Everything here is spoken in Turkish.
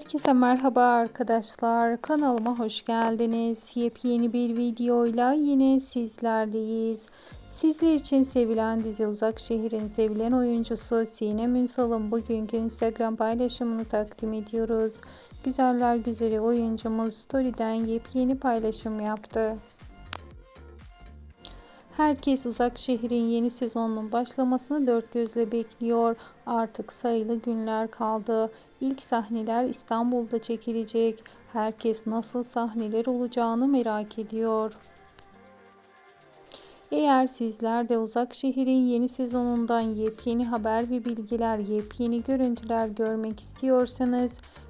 Herkese merhaba arkadaşlar. Kanalıma hoş geldiniz. Yepyeni bir videoyla yine sizlerleyiz. Sizler için sevilen dizi Uzak Şehir'in sevilen oyuncusu Sinem Ünsal'ın bugünkü Instagram paylaşımını takdim ediyoruz. Güzeller güzeli oyuncumuz Story'den yepyeni paylaşım yaptı. Herkes Uzak Şehir'in yeni sezonunun başlamasını dört gözle bekliyor. Artık sayılı günler kaldı. İlk sahneler İstanbul'da çekilecek. Herkes nasıl sahneler olacağını merak ediyor. Eğer sizler de Uzak Şehir'in yeni sezonundan yepyeni haber ve bilgiler, yepyeni görüntüler görmek istiyorsanız